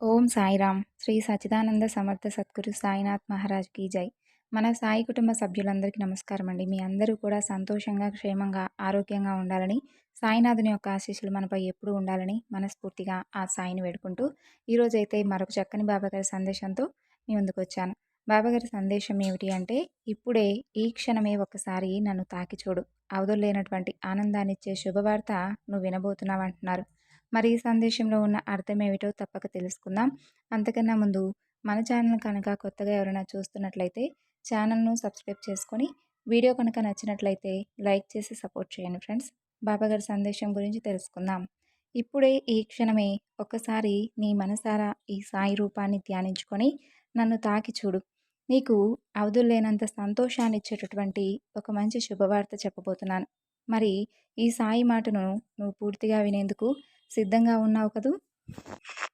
ఓం సాయిరామ్. శ్రీ సచిదానంద సమర్థ సద్గురు సాయినాథ్ మహారాజ్ కీ జై. మన సాయి కుటుంబ సభ్యులందరికీ నమస్కారం అండి. మీ అందరూ కూడా సంతోషంగా క్షేమంగా ఆరోగ్యంగా ఉండాలని సాయినాథుని యొక్క ఆశీస్సులు మనపై ఎప్పుడూ ఉండాలని మనస్ఫూర్తిగా ఆ సాయిని వేడుకుంటూ ఈరోజైతే మరొక చక్కని బాబాగారి సందేశంతో మీ ముందుకు వచ్చాను. బాబాగారి సందేశం ఏమిటి అంటే ఇప్పుడే ఈ క్షణమే ఒకసారి నన్ను తాకి చూడు అవధులేనటువంటి ఆనందాన్నిచ్చే శుభవార్త నువ్వు వినబోతున్నావంటున్నారు. మరి ఈ సందేశంలో ఉన్న అర్థం ఏమిటో తప్పక తెలుసుకుందాం. అంతకన్నా ముందు మన ఛానల్ కనుక కొత్తగా ఎవరైనా చూస్తున్నట్లయితే ఛానల్ను సబ్స్క్రైబ్ చేసుకొని వీడియో కనుక నచ్చినట్లయితే లైక్ చేసి సపోర్ట్ చేయండి ఫ్రెండ్స్. బాబాగారి సందేశం గురించి తెలుసుకుందాం. ఇప్పుడే ఈ క్షణమే ఒక్కసారి నీ మనసారా ఈ సాయి రూపాన్ని ధ్యానించుకొని నన్ను తాకి చూడు. నీకు అవధుల్లేనంత సంతోషాన్ని ఇచ్చేటటువంటి ఒక మంచి శుభవార్త చెప్పబోతున్నాను. మరి ఈ సాయి మాటను నువ్వు పూర్తిగా వినేందుకు సిద్ధంగా ఉన్నావు కదూ?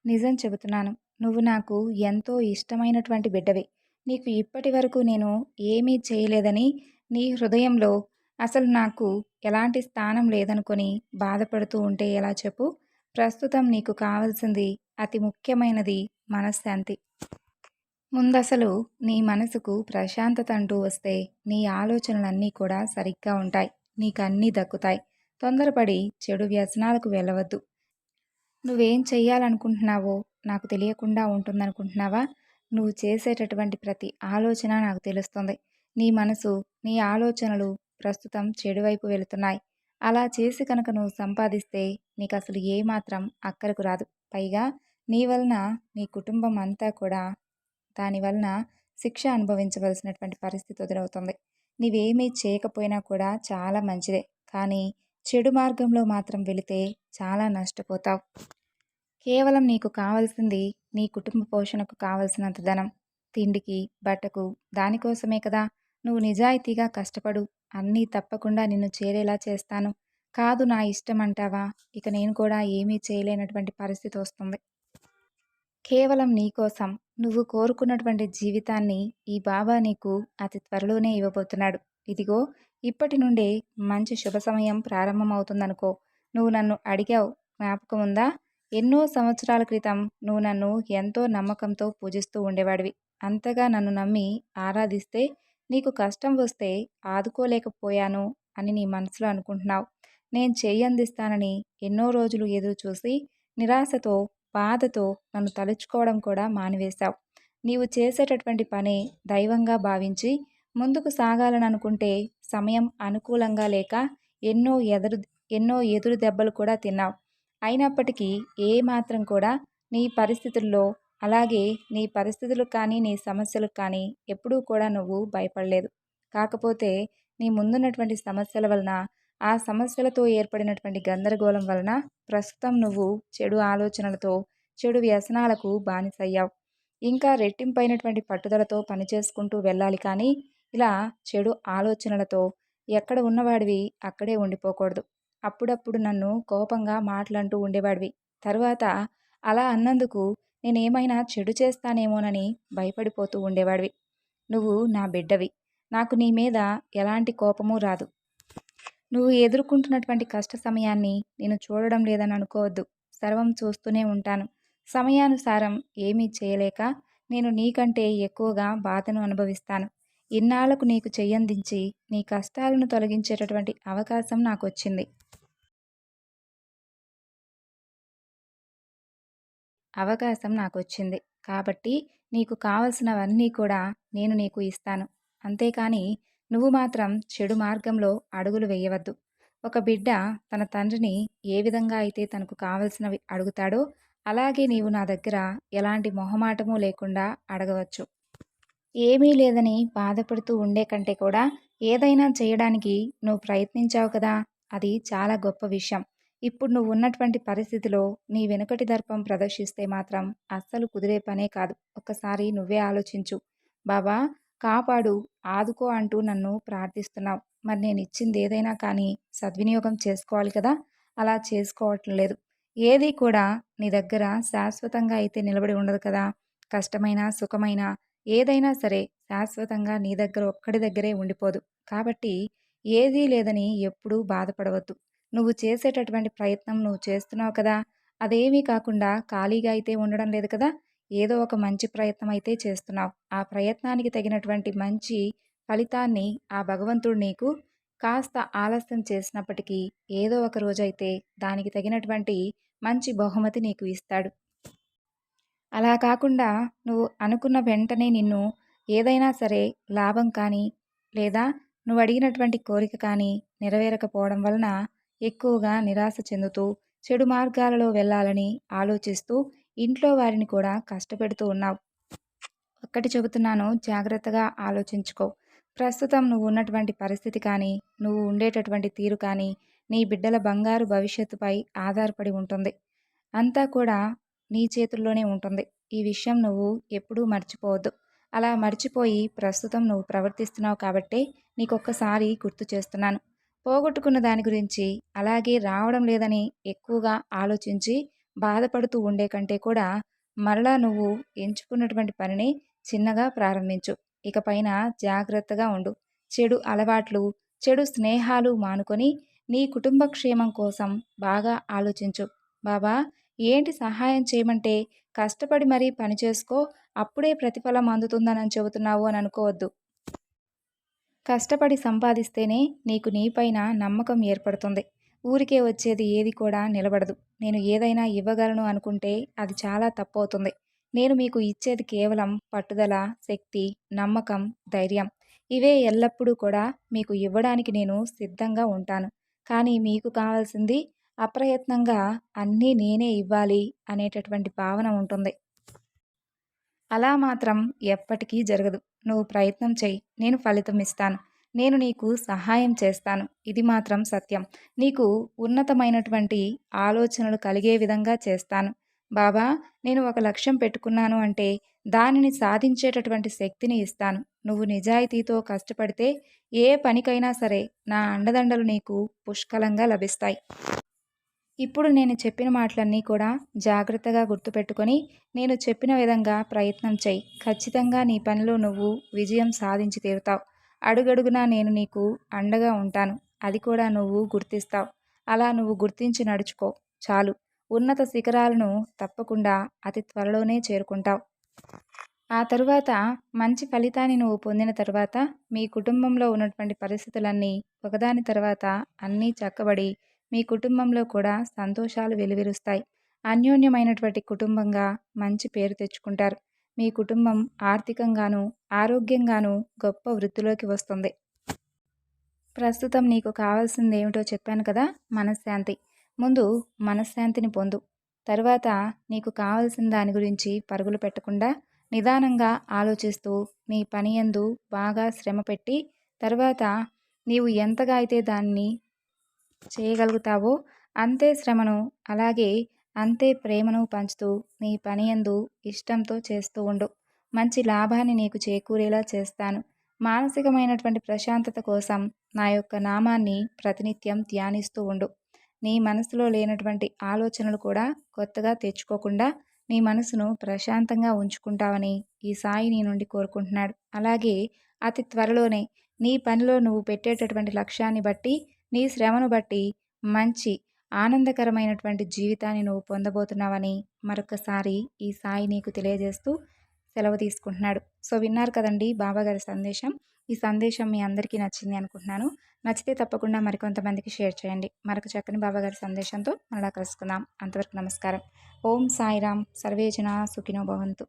నిజం చెబుతున్నాను. నువ్వు నాకు ఎంతో ఇష్టమైనటువంటి బిడ్డవి. నీకు ఇప్పటి వరకు నేను ఏమీ చేయలేదని నీ హృదయంలో అసలు నాకు ఎలాంటి స్థానం లేదనుకొని బాధపడుతూ ఉంటే ఎలా చెప్పు? ప్రస్తుతం నీకు కావలసింది అతి ముఖ్యమైనది మనశ్శాంతి. ముందసలు నీ మనసుకు ప్రశాంతత అంటూ వస్తే నీ ఆలోచనలన్నీ కూడా సరిగ్గా ఉంటాయి. నీకన్నీ దక్కుతాయి. తొందరపడి చెడు వ్యసనాలకు వెళ్ళవద్దు. నువ్వేం చెయ్యాలనుకుంటున్నావో నాకు తెలియకుండా ఉంటుందనుకుంటున్నావా? నువ్వు చేసేటటువంటి ప్రతి ఆలోచన నాకు తెలుస్తుంది. నీ మనసు నీ ఆలోచనలు ప్రస్తుతం చెడువైపు వెళుతున్నాయి. అలా చేసి కనుక నువ్వు సంపాదిస్తే నీకు అసలు ఏమాత్రం అక్కరకు రాదు. పైగా నీ వలన నీ కుటుంబం అంతా కూడా దాని వలన శిక్ష అనుభవించవలసినటువంటి పరిస్థితి ఎదురవుతుంది. నీవేమీ చేయకపోయినా కూడా చాలా మంచిదే. కానీ చెడు మార్గంలో మాత్రం వెళితే చాలా నష్టపోతావు. కేవలం నీకు కావలసింది నీ కుటుంబ పోషణకు కావలసినంత ధనం తిండికి బట్టకు దానికోసమే కదా నువ్వు నిజాయితీగా కష్టపడు అన్నీ తప్పకుండా నిన్ను చేరేలా చేస్తాను. కాదు నా ఇష్టం అంటావా? ఇక నేను కూడా ఏమీ చేయలేనటువంటి పరిస్థితి వస్తుంది. కేవలం నీకోసం నువ్వు కోరుకున్నటువంటి జీవితాన్ని ఈ బాబా నీకు అతి త్వరలోనే ఇవ్వబోతున్నాడు. ఇదిగో ఇప్పటి నుండే మంచి శుభ సమయం ప్రారంభమవుతుందనుకో. నువ్వు నన్ను అడిగావు జ్ఞాపకం ఉందా ఎన్నో సంవత్సరాల క్రితం నువ్వు నన్ను ఎంతో నమ్మకంతో పూజిస్తూ ఉండేవాడివి. అంతగా నన్ను నమ్మి ఆరాధిస్తే నీకు కష్టం వస్తే ఆదుకోలేకపోయాను అని నీ మనసులో అనుకుంటున్నావు. నేను చేయందిస్తానని ఎన్నో రోజులు ఎదురు చూసి నిరాశతో బాధతో నన్ను తలుచుకోవడం కూడా మానివేశావు. నీవు చేసేటటువంటి పని దైవంగా భావించి ముందుకు సాగాలని అనుకుంటే సమయం అనుకూలంగా లేక ఎన్నో ఎదురు ఎన్నో ఎదురు దెబ్బలు కూడా తిన్నావు. అయినప్పటికీ ఏ మాత్రం కూడా నీ పరిస్థితుల్లో అలాగే నీ పరిస్థితులకు కానీ నీ సమస్యలకు కానీ ఎప్పుడూ కూడా నువ్వు భయపడలేదు. కాకపోతే నీ ముందున్నటువంటి సమస్యల వలన ఆ సమస్యలతో ఏర్పడినటువంటి గందరగోళం వలన ప్రస్తుతం నువ్వు చెడు ఆలోచనలతో చెడు వ్యసనాలకు బానిసయ్యావు. ఇంకా రెట్టింపైనటువంటి పట్టుదలతో పనిచేసుకుంటూ వెళ్ళాలి కానీ ఇలా చెడు ఆలోచనలతో ఎక్కడ ఉన్నవాడివి అక్కడే ఉండిపోకూడదు. అప్పుడప్పుడు నన్ను కోపంగా మాటలంటూ ఉండేవాడివి. తరువాత అలా అన్నందుకు నేనేమైనా చెడు చేస్తానేమోనని భయపడిపోతూ ఉండేవాడివి. నువ్వు నా బిడ్డవి. నాకు నీ మీద ఎలాంటి కోపమూ రాదు. నువ్వు ఎదుర్కొంటున్నటువంటి కష్ట సమయాన్ని నేను చూడడం లేదని అనుకోవద్దు. సర్వం చూస్తూనే ఉంటాను. సమయానుసారం ఏమీ చేయలేక నేను నీకంటే ఎక్కువగా బాధను అనుభవిస్తాను. ఇన్నాళ్ళకు నీకు చెయ్యందించి నీ కష్టాలను తొలగించేటటువంటి అవకాశం నాకు వచ్చింది అవకాశం నాకు వచ్చింది కాబట్టి నీకు కావలసినవన్నీ కూడా నేను నీకు ఇస్తాను. అంతేకాని నువ్వు మాత్రం చెడు మార్గంలో అడుగులు వేయవద్దు. ఒక బిడ్డ తన తండ్రిని ఏ విధంగా అయితే తనకు కావలసినవి అడుగుతాడో అలాగే నీవు నా దగ్గర ఎలాంటి మొహమాటము లేకుండా అడగవచ్చు. ఏమీ లేదని బాధపడుతూ ఉండే కంటే కూడా ఏదైనా చేయడానికి నువ్వు ప్రయత్నించావు కదా అది చాలా గొప్ప విషయం. ఇప్పుడు నువ్వు ఉన్నటువంటి పరిస్థితిలో నీ వెనుకటి దర్పం ప్రదర్శిస్తే మాత్రం అస్సలు కుదిరే పనే కాదు. ఒక్కసారి నువ్వే ఆలోచించు. బాబా కాపాడు ఆదుకో అంటూ నన్ను ప్రార్థిస్తున్నావు. మరి నేను ఇచ్చింది ఏదైనా కానీ సద్వినియోగం చేసుకోవాలి కదా అలా చేసుకోవటం లేదు. ఏది కూడా నీ దగ్గర శాశ్వతంగా అయితే నిలబడి ఉండదు కదా. కష్టమైన సుఖమైన ఏదైనా సరే శాశ్వతంగా నీ దగ్గర ఒక్కడి దగ్గరే ఉండిపోదు. కాబట్టి ఏదీ లేదని ఎప్పుడూ బాధపడవద్దు. నువ్వు చేసేటటువంటి ప్రయత్నం నువ్వు చేస్తున్నావు కదా అదేమీ కాకుండా ఖాళీగా అయితే ఉండడం లేదు కదా ఏదో ఒక మంచి ప్రయత్నం అయితే చేస్తున్నావు. ఆ ప్రయత్నానికి తగినటువంటి మంచి ఫలితాన్ని ఆ భగవంతుడు నీకు కాస్త ఆలస్యం చేసినప్పటికీ ఏదో ఒక రోజైతే దానికి తగినటువంటి మంచి బహుమతి నీకు ఇస్తాడు. అలా కాకుండా నువ్వు అనుకున్న వెంటనే నిన్ను ఏదైనా సరే లాభం కానీ లేదా నువ్వు అడిగినటువంటి కోరిక కానీ నెరవేరకపోవడం వలన ఎక్కువగా నిరాశ చెందుతూ చెడు మార్గాలలో వెళ్ళాలని ఆలోచిస్తూ ఇంట్లో వారిని కూడా కష్టపెడుతూ ఉన్నావు. ఒక్కటి చెబుతున్నాను జాగ్రత్తగా ఆలోచించుకో. ప్రస్తుతం నువ్వు ఉన్నటువంటి పరిస్థితి కానీ నువ్వు ఉండేటటువంటి తీరు కానీ నీ బిడ్డల బంగారు భవిష్యత్తుపై ఆధారపడి ఉంటుంది. అంతా కూడా నీ చేతుల్లోనే ఉంటుంది. ఈ విషయం నువ్వు ఎప్పుడూ మర్చిపోవద్దు. అలా మర్చిపోయి ప్రస్తుతం నువ్వు ప్రవర్తిస్తున్నావు కాబట్టే నీకొక్కసారి గుర్తు చేస్తున్నాను. పోగొట్టుకున్న దాని గురించి అలాగే రావడం లేదని ఎక్కువగా ఆలోచించి బాధపడుతూ ఉండే కంటే కూడా మరలా నువ్వు ఎంచుకున్నటువంటి పనిని చిన్నగా ప్రారంభించు. ఇకపైన జాగ్రత్తగా ఉండు. చెడు అలవాట్లు చెడు స్నేహాలు మానుకొని నీ కుటుంబ క్షేమం కోసం బాగా ఆలోచించు. బాబా ఏంటి సహాయం చేయమంటే కష్టపడి మరీ పని చేసుకో అప్పుడే ప్రతిఫలం అందుతుందని చెబుతున్నావు అని అనుకోవద్దు. కష్టపడి సంపాదిస్తేనే నీకు నీపైన నమ్మకం ఏర్పడుతుంది. ఊరికే వచ్చేది ఏది కూడా నిలబడదు. నేను ఏదైనా ఇవ్వగలను అనుకుంటే అది చాలా తప్పవుతుంది. నేను మీకు ఇచ్చేది కేవలం పట్టుదల శక్తి నమ్మకం ధైర్యం. ఇవే ఎల్లప్పుడూ కూడా మీకు ఇవ్వడానికి నేను సిద్ధంగా ఉంటాను. కానీ మీకు కావాల్సింది అప్రయత్నంగా అన్నీ నేనే ఇవ్వాలి అనేటటువంటి భావన ఉంటుంది. అలా మాత్రం ఎప్పటికీ జరగదు. నువ్వు ప్రయత్నం చేయి నేను ఫలితం ఇస్తాను. నేను నీకు సహాయం చేస్తాను. ఇది మాత్రం సత్యం. నీకు ఉన్నతమైనటువంటి ఆలోచనలు కలిగే విధంగా చేస్తాను. బాబా నేను ఒక లక్ష్యం పెట్టుకున్నాను అంటే దానిని సాధించేటటువంటి శక్తిని ఇస్తాను. నువ్వు నిజాయితీతో కష్టపడితే ఏ పనికైనా సరే నా అండదండలు నీకు పుష్కలంగా లభిస్తాయి. ఇప్పుడు నేను చెప్పిన మాటలన్నీ కూడా జాగ్రత్తగా గుర్తుపెట్టుకొని నేను చెప్పిన విధంగా ప్రయత్నం చేయి. ఖచ్చితంగా నీ పనిలో నువ్వు విజయం సాధించి తీరుతావు. అడుగడుగునా నేను నీకు అండగా ఉంటాను. అది కూడా నువ్వు గుర్తిస్తావు. అలా నువ్వు గుర్తించి నడుచుకో. చాలు. ఉన్నత శిఖరాలను తప్పకుండా అతి త్వరలోనే చేరుకుంటావు. ఆ తరువాత మంచి ఫలితాన్ని నువ్వు పొందిన తర్వాత మీ కుటుంబంలో ఉన్నటువంటి పరిస్థితులన్నీ ఒకదాని తర్వాత అన్నీ చక్కబడి మీ కుటుంబంలో కూడా సంతోషాలు వెలువరుస్తాయి. అన్యోన్యమైనటువంటి కుటుంబంగా మంచి పేరు తెచ్చుకుంటారు. మీ కుటుంబం ఆర్థికంగాను ఆరోగ్యంగాను గొప్ప వృద్ధిలోకి వస్తుంది. ప్రస్తుతం నీకు కావాల్సింది ఏమిటో చెప్పాను కదా? మనశ్శాంతి. ముందు మనశ్శాంతిని పొందు. తర్వాత నీకు కావలసిన దాని గురించి పరుగులు పెట్టకుండా నిదానంగా ఆలోచిస్తూ నీ పని ఎందు బాగా శ్రమ పెట్టి తర్వాత నీవు ఎంతగా అయితే దాన్ని చేయగలుగుతావో అంతే శ్రమను అలాగే అంతే ప్రేమను పంచుతూ నీ పని ఎందు ఇష్టంతో చేస్తూ ఉండు. మంచి లాభాన్ని నీకు చేకూరేలా చేస్తాను. మానసికమైనటువంటి ప్రశాంతత కోసం నా యొక్క నామాన్ని ప్రతినిత్యం ధ్యానిస్తూ ఉండు. నీ మనసులో లేనటువంటి ఆలోచనలు కూడా కొత్తగా తెచ్చుకోకుండా నీ మనసును ప్రశాంతంగా ఉంచుకుంటావని ఈ సాయి నీ నుండి కోరుకుంటున్నాడు. అలాగే అతి త్వరలోనే నీ పనిలో నువ్వు పెట్టేటటువంటి లక్ష్యాన్ని బట్టి నీ శ్రమను బట్టి మంచి ఆనందకరమైనటువంటి జీవితాన్ని నువ్వు పొందబోతున్నావని మరొకసారి ఈ సాయి నీకు తెలియజేస్తూ సెలవు తీసుకుంటున్నాడు. సో విన్నారు కదండి బాబాగారి సందేశం. ఈ సందేశం మీ అందరికీ నచ్చింది అనుకుంటున్నాను. నచ్చితే తప్పకుండా మరికొంతమందికి షేర్ చేయండి. మరొక చక్కని బాబాగారి సందేశంతో మరలా కలుసుకుందాం. అంతవరకు నమస్కారం. ఓం సాయిరామ్. సర్వేజన సుఖినో భవంతు.